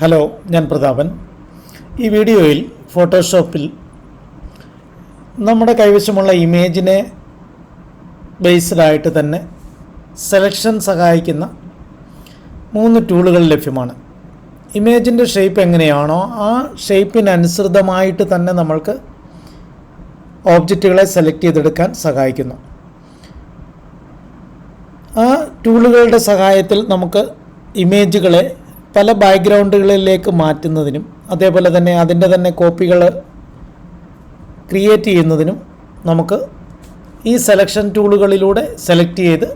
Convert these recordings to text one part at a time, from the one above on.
Hello ഞാൻ പ്രതാപൻ. ഈ വീഡിയോയിൽ ഫോട്ടോഷോപ്പിൽ നമ്മുടെ കൈവശമുള്ള ഇമേജിനെ ബേസ്ഡായിട്ട് തന്നെ സെലക്ഷൻ സഹായിക്കുന്ന മൂന്ന് ടൂളുകൾ ലഭ്യമാണ്. ഇമേജിന്റെ ഷേപ്പ് എങ്ങനെയാണോ ആ ഷേപ്പിനനുസൃതമായിട്ട് തന്നെ നമ്മൾക്ക് ഓബ്ജക്റ്റുകളെ സെലക്ട് ചെയ്തെടുക്കാൻ സഹായിക്കുന്നു. ആ ടൂളുകളുടെ സഹായത്തിൽ നമുക്ക് ഇമേജുകളെ പല ബാക്ക്ഗ്രൗണ്ടുകളിലേക്ക് മാറ്റുന്നതിനും അതേപോലെ തന്നെ അതിന്റെ തന്നെ കോപ്പികൾ ക്രിയേറ്റ് ചെയ്യുന്നതിനും നമുക്ക് ഈ സെലക്ഷൻ ടൂളുകളിലൂടെ സെലക്ട് ചെയ്ത്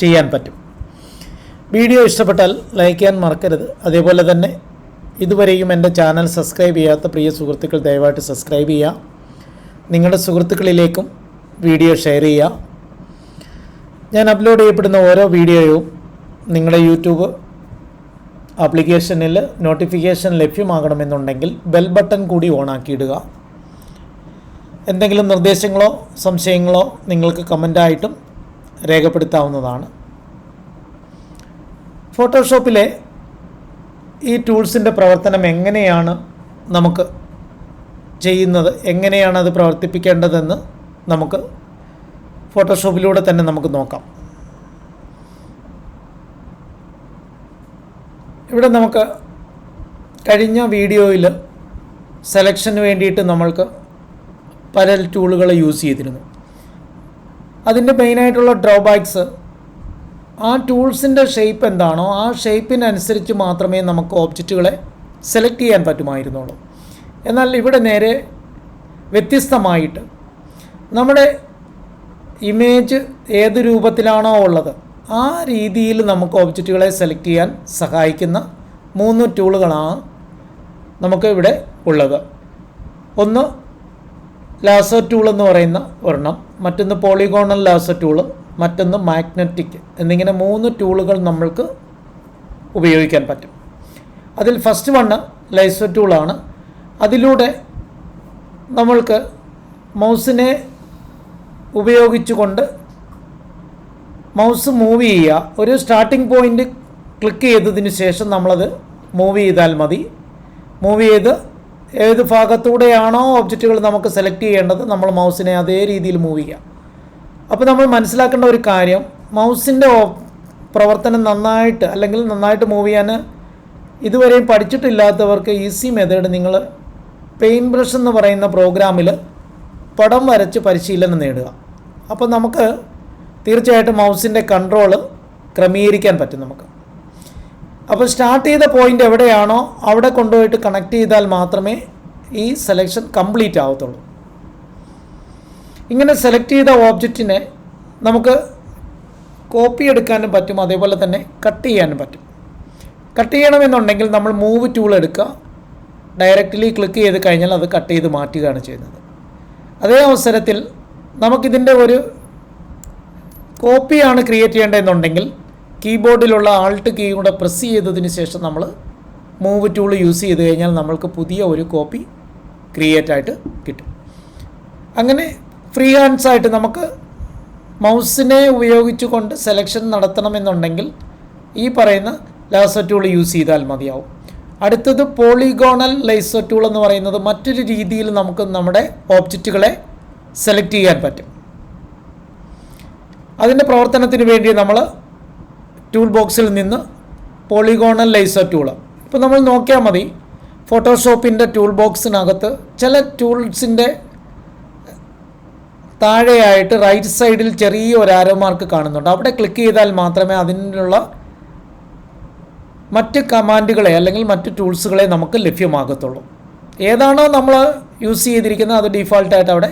ചെയ്യാൻ പറ്റും. വീഡിയോ ഇഷ്ടപ്പെട്ടാൽ ലൈക്ക് ചെയ്യാൻ മറക്കരുത്. അതേപോലെ തന്നെ ഇതുവരെയും എന്റെ ചാനൽ സബ്സ്ക്രൈബ് ചെയ്യാത്ത പ്രിയ സുഹൃത്തുക്കൾ ദയവായിട്ട് സബ്സ്ക്രൈബ് ചെയ്യുക. നിങ്ങളുടെ സുഹൃത്തുക്കളിലേക്കും വീഡിയോ ഷെയർ ചെയ്യുക. ഞാൻ അപ്ലോഡ് ചെയ്യപ്പെടുന്ന ഓരോ വീഡിയോയും നിങ്ങളുടെ യൂട്യൂബ് ആപ്ലിക്കേഷനിൽ നോട്ടിഫിക്കേഷൻ ലഭ്യമാകണമെന്നുണ്ടെങ്കിൽ ബെൽ ബട്ടൺ കൂടി ഓണാക്കിയിടുക. എന്തെങ്കിലും നിർദ്ദേശങ്ങളോ സംശയങ്ങളോ നിങ്ങൾക്ക് കമന്റായിട്ടും രേഖപ്പെടുത്താവുന്നതാണ്. ഫോട്ടോഷോപ്പിലെ ഈ ടൂൾസിന്റെ പ്രവർത്തനം എങ്ങനെയാണ് നമുക്ക് ചെയ്യുന്നത് എങ്ങനെയാണ് അത് പ്രവർത്തിപ്പിക്കേണ്ടതെന്ന് നമുക്ക് ഫോട്ടോഷോപ്പിലൂടെ തന്നെ നമുക്ക് നോക്കാം. ഇവിടെ നമുക്ക് കഴിഞ്ഞ വീഡിയോയിൽ സെലക്ഷന് വേണ്ടിയിട്ട് നമ്മൾക്ക് പല ടൂളുകൾ യൂസ് ചെയ്തിരുന്നു. അതിന്റെ മെയിനായിട്ടുള്ള ഡ്രോബാക്സ് ആ ടൂൾസിന്റെ ഷേപ്പ് എന്താണോ ആ ഷേപ്പിനനുസരിച്ച് മാത്രമേ നമുക്ക് ഓബ്ജക്റ്റുകളെ സെലക്ട് ചെയ്യാൻ പറ്റുമായിരുന്നുള്ളൂ. എന്നാൽ ഇവിടെ നേരെ വ്യത്യസ്തമായിട്ട് നമ്മുടെ ഇമേജ് ഏത് രൂപത്തിലാണോ ഉള്ളത് ആ രീതിയിൽ നമുക്ക് ഒബ്ജക്റ്റുകളെ സെലക്ട് ചെയ്യാൻ സഹായിക്കുന്ന മൂന്ന് ടൂളുകളാണ് നമുക്ക് ഇവിടെ ഉള്ളത്. ഒന്ന് ലാസർ ടൂൾ എന്ന് പറയുന്ന ഒരെണ്ണം മറ്റൊന്ന് പോളിഗോണൽ ലാസർ ടൂൾ മറ്റൊന്ന് മാഗ്നറ്റിക് എന്നിങ്ങനെ മൂന്ന് ടൂളുകൾ നമ്മൾക്ക് ഉപയോഗിക്കാൻ പറ്റും. അതിൽ ഫസ്റ്റ് വണ്ണ് ലൈസർ ടൂളാണ് അതിലൂടെ നമ്മൾക്ക് മൗസിനെ ഉപയോഗിച്ചുകൊണ്ട് മൗസ് മൂവ് ചെയ്യുക. ഒരു സ്റ്റാർട്ടിംഗ് പോയിന്റ് ക്ലിക്ക് ചെയ്തതിന് ശേഷം നമ്മളത് മൂവ് ചെയ്താൽ മതി. മൂവ് ചെയ്ത് ഏത് ഭാഗത്തൂടെയാണോ ഒബ്ജക്റ്റുകൾ നമുക്ക് സെലക്ട് ചെയ്യേണ്ടത് നമ്മൾ മൗസിനെ അതേ രീതിയിൽ മൂവ് ചെയ്യാം അപ്പോൾ നമ്മൾ മനസ്സിലാക്കേണ്ട ഒരു കാര്യം മൗസിന്റെ പ്രവർത്തനം നന്നായിട്ട് അല്ലെങ്കിൽ നന്നായിട്ട് മൂവ് ചെയ്യാൻ ഇതുവരെയും പഠിച്ചിട്ടില്ലാത്തവർക്ക് ഈസി മെത്തേഡ് നിങ്ങൾ പെയിൻ ബ്രഷ് എന്ന് പറയുന്ന പ്രോഗ്രാമിൽ പടം വരച്ച് പരിശീലനം നേടുക. അപ്പോൾ നമുക്ക് തീർച്ചയായിട്ടും മൗസിന്റെ കൺട്രോൾ ക്രമീകരിക്കാൻ പറ്റും നമുക്ക്. അപ്പോൾ സ്റ്റാർട്ട് ചെയ്ത പോയിന്റ് എവിടെയാണോ അവിടെ കൊണ്ടുപോയിട്ട് കണക്ട് ചെയ്താൽ മാത്രമേ ഈ സെലക്ഷൻ കംപ്ലീറ്റ് ആവത്തുള്ളൂ. ഇങ്ങനെ സെലക്ട് ചെയ്ത ഓബ്ജക്റ്റിനെ നമുക്ക് കോപ്പി എടുക്കാനും പറ്റും അതേപോലെ തന്നെ കട്ട് ചെയ്യാനും പറ്റും. കട്ട് ചെയ്യണമെന്നുണ്ടെങ്കിൽ നമ്മൾ മൂവ് ടൂൾ എടുക്കുക. ഡയറക്റ്റ്ലി ക്ലിക്ക് ചെയ്ത് കഴിഞ്ഞാൽ അത് കട്ട് ചെയ്ത് മാറ്റുകയാണ് ചെയ്യുന്നത്. അതേ അവസരത്തിൽ നമുക്കിതിന്റെ ഒരു കോപ്പിയാണ് ക്രിയേറ്റ് ചെയ്യേണ്ടതെന്നുണ്ടെങ്കിൽ കീബോർഡിലുള്ള ആൾട്ട് കീ കൂടെ പ്രസ് ചെയ്തതിന് ശേഷം നമ്മൾ മൂവ് ടൂൾ യൂസ് ചെയ്ത് കഴിഞ്ഞാൽ നമ്മൾക്ക് പുതിയ ഒരു കോപ്പി ക്രിയേറ്റ് ആയിട്ട് കിട്ടും. അങ്ങനെ ഫ്രീ ഹാൻഡ്സ് ആയിട്ട് നമുക്ക് മൗസിനെ ഉപയോഗിച്ചുകൊണ്ട് സെലക്ഷൻ നടത്തണമെന്നുണ്ടെങ്കിൽ ഈ പറയുന്ന ലേസർ ടൂൾ യൂസ് ചെയ്താൽ മതിയാവും. അടുത്തത് പോളിഗോണൽ ലേസർ ടൂൾ എന്ന് പറയുന്നത് മറ്റൊരു രീതിയിൽ നമുക്ക് നമ്മുടെ ഓബ്ജക്റ്റുകളെ സെലക്ട് ചെയ്യാൻ പറ്റും. അതിന്റെ പ്രവർത്തനത്തിന് വേണ്ടി നമ്മൾ ടൂൾ ബോക്സിൽ നിന്ന് പോളിഗോണൽ ലൈസർ ടൂൾ ഇപ്പോൾ നമ്മൾ നോക്കിയാൽ മതി ഫോട്ടോഷോപ്പിന്റെ ടൂൾ ബോക്സിനകത്ത് ചില ടൂൾസിന്റെ താഴെയായിട്ട് റൈറ്റ് സൈഡിൽ ചെറിയ ഒരു ആരോ മാർക്ക് കാണുന്നുണ്ട്. അവിടെ ക്ലിക്ക് ചെയ്താൽ മാത്രമേ അതിനുള്ള മറ്റ് കമാൻഡുകളെ അല്ലെങ്കിൽ മറ്റ് ടൂൾസുകളെ നമുക്ക് ലഭ്യമാകത്തുള്ളൂ. ഏതാണോ നമ്മൾ യൂസ് ചെയ്തിരിക്കുന്നത് അത് ഡീഫോൾട്ടായിട്ട് അവിടെ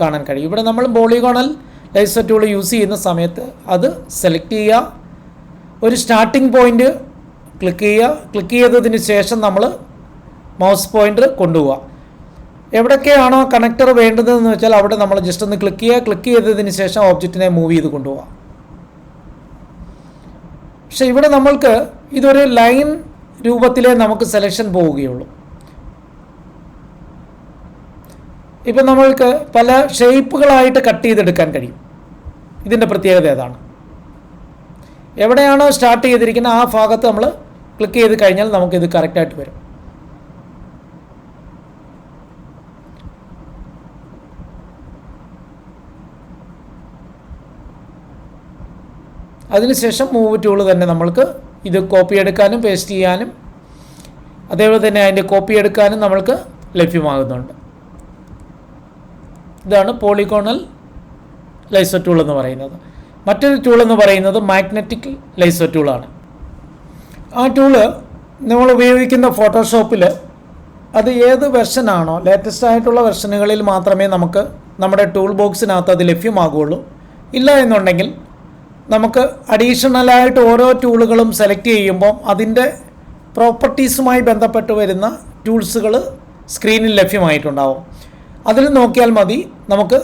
കാണാൻ കഴിയും. ഇവിടെ നമ്മൾ പോളിഗോണൽ ലൈസർ ടൂൾ യൂസ് ചെയ്യുന്ന സമയത്ത് അത് സെലക്ട് ചെയ്യുക. ഒരു സ്റ്റാർട്ടിംഗ് പോയിന്റ് ക്ലിക്ക് ചെയ്യുക. ക്ലിക്ക് ചെയ്തതിന് ശേഷം നമ്മൾ മൗസ് പോയിന്റർ കൊണ്ടുപോവുക. എവിടെയൊക്കെയാണോ കണക്ടർ വേണ്ടതെന്ന് വെച്ചാൽ അവിടെ നമ്മൾ ജസ്റ്റ് ഒന്ന് ക്ലിക്ക് ചെയ്യുക. ക്ലിക്ക് ചെയ്തതിന് ശേഷം ഓബ്ജക്റ്റിനെ മൂവ് ചെയ്ത് കൊണ്ടുപോകാം പക്ഷെ ഇവിടെ നമ്മൾക്ക് ഇതൊരു ലൈൻ രൂപത്തിലേ നമുക്ക് സെലക്ഷൻ പോവുകയുള്ളൂ. ഇപ്പം നമ്മൾക്ക് പല ഷേപ്പുകളായിട്ട് കട്ട് ചെയ്തെടുക്കാൻ കഴിയും. ഇതിന്റെ പ്രത്യേകത ഏതാണ്? എവിടെയാണോ സ്റ്റാർട്ട് ചെയ്തിരിക്കുന്നത് ആ ഭാഗത്ത് നമ്മൾ ക്ലിക്ക് ചെയ്ത് കഴിഞ്ഞാൽ നമുക്കിത് കറക്റ്റായിട്ട് വരും. അതിനുശേഷം മൂവ് ടൂൾ തന്നെ നമ്മൾക്ക് ഇത് കോപ്പി എടുക്കാനും പേസ്റ്റ് ചെയ്യാനും അതേപോലെ തന്നെ അതിന്റെ കോപ്പി എടുക്കാനും നമ്മൾക്ക് ലഭ്യമാകുന്നുണ്ട്. ഇതാണ് പോളിഗോണൽ ലൈസർ ടൂൾ എന്ന് പറയുന്നത്. മറ്റൊരു ടൂൾ എന്ന് പറയുന്നത് മാഗ്നറ്റിക് ലൈസോ ടൂളാണ് ആ ടൂൾ നമ്മൾ ഉപയോഗിക്കുന്ന ഫോട്ടോഷോപ്പിൽ അത് ഏത് വെർഷനാണോ ലേറ്റസ്റ്റ് ആയിട്ടുള്ള വെർഷനുകളിൽ മാത്രമേ നമുക്ക് നമ്മുടെ ടൂൾ ബോക്സിനകത്ത് അത് ലഭ്യമാകുള്ളൂ. ഇല്ല എന്നുണ്ടെങ്കിൽ നമുക്ക് അഡീഷണലായിട്ട് ഓരോ ടൂളുകളും സെലക്ട് ചെയ്യുമ്പോൾ അതിന്റെ പ്രോപ്പർട്ടീസുമായി ബന്ധപ്പെട്ട് വരുന്ന ടൂൾസുകൾ സ്ക്രീനിൽ ലഭ്യമായിട്ടുണ്ടാവും. അതിൽ നോക്കിയാൽ മതി നമുക്ക്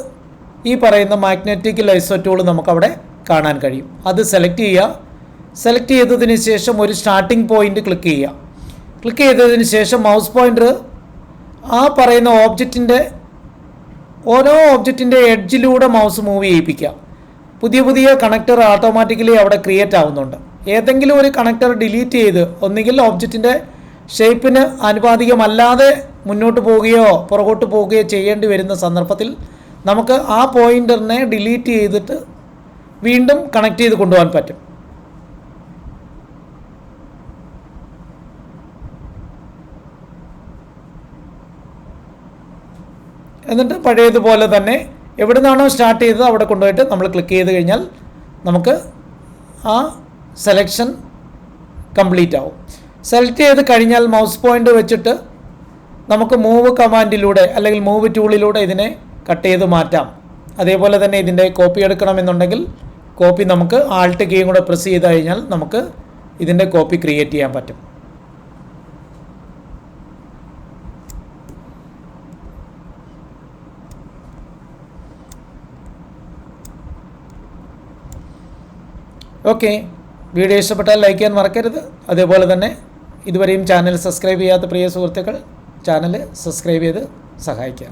ഈ പറയുന്ന മാഗ്നറ്റിക് ലൈസോറ്റോൾ നമുക്കവിടെ കാണാൻ കഴിയും. അത് സെലക്ട് ചെയ്യുക. സെലക്ട് ചെയ്തതിന് ശേഷം ഒരു സ്റ്റാർട്ടിംഗ് പോയിന്റ് ക്ലിക്ക് ചെയ്യുക. ക്ലിക്ക് ചെയ്തതിന് ശേഷം മൗസ് പോയിന്റർ ആ പറയുന്ന ഓബ്ജക്റ്റിന്റെ ഓരോ ഓബ്ജക്റ്റിന്റെ എഡ്ജിലൂടെ മൗസ് മൂവ് ചെയ്യിപ്പിക്കുക. പുതിയ പുതിയ കണക്ടർ ഓട്ടോമാറ്റിക്കലി അവിടെ ക്രിയേറ്റ് ആവുന്നുണ്ട്. ഏതെങ്കിലും ഒരു കണക്ടർ ഡിലീറ്റ് ചെയ്ത് ഒന്നുകിൽ ഓബ്ജക്റ്റിന്റെ ഷേപ്പിന് ആനുപാതികമല്ലാതെ മുന്നോട്ട് പോവുകയോ പുറകോട്ട് പോവുകയോ ചെയ്യേണ്ടി വരുന്ന സന്ദർഭത്തിൽ നമുക്ക് ആ പോയിന്ററിനെ ഡിലീറ്റ് ചെയ്തിട്ട് വീണ്ടും കണക്ട് ചെയ്ത് കൊണ്ടുപോകാൻ പറ്റും. എന്നിട്ട് പഴയതുപോലെ തന്നെ എവിടെ നിന്നാണോ സ്റ്റാർട്ട് ചെയ്തത് അവിടെ കൊണ്ടുപോയിട്ട് നമ്മൾ ക്ലിക്ക് ചെയ്ത് കഴിഞ്ഞാൽ നമുക്ക് ആ സെലക്ഷൻ കംപ്ലീറ്റ് ആവും. സെലക്ട് ചെയ്ത് കഴിഞ്ഞാൽ മൗസ് പോയിന്റ് വെച്ചിട്ട് നമുക്ക് മൂവ് കമാൻഡിലൂടെ അല്ലെങ്കിൽ മൂവ് ടൂളിലൂടെ ഇതിനെ കട്ട് ചെയ്ത് മാറ്റാം. അതേപോലെ തന്നെ ഇതിന്റെ കോപ്പി എടുക്കണമെന്നുണ്ടെങ്കിൽ കോപ്പി നമുക്ക് ആൾട്ട് കീയും കൂടെ പ്രസ് ചെയ്ത് കഴിഞ്ഞാൽ നമുക്ക് ഇതിന്റെ കോപ്പി ക്രിയേറ്റ് ചെയ്യാൻ പറ്റും. ഓക്കെ വീഡിയോ ഇഷ്ടപ്പെട്ടാൽ ലൈക്ക് ചെയ്യാൻ മറക്കരുത്. അതേപോലെ തന്നെ ഇതുവരെയും ചാനൽ സബ്സ്ക്രൈബ് ചെയ്യാത്ത പ്രിയ സുഹൃത്തുക്കൾ ചാനൽ സബ്സ്ക്രൈബ് ചെയ്ത് സഹായിക്കുക.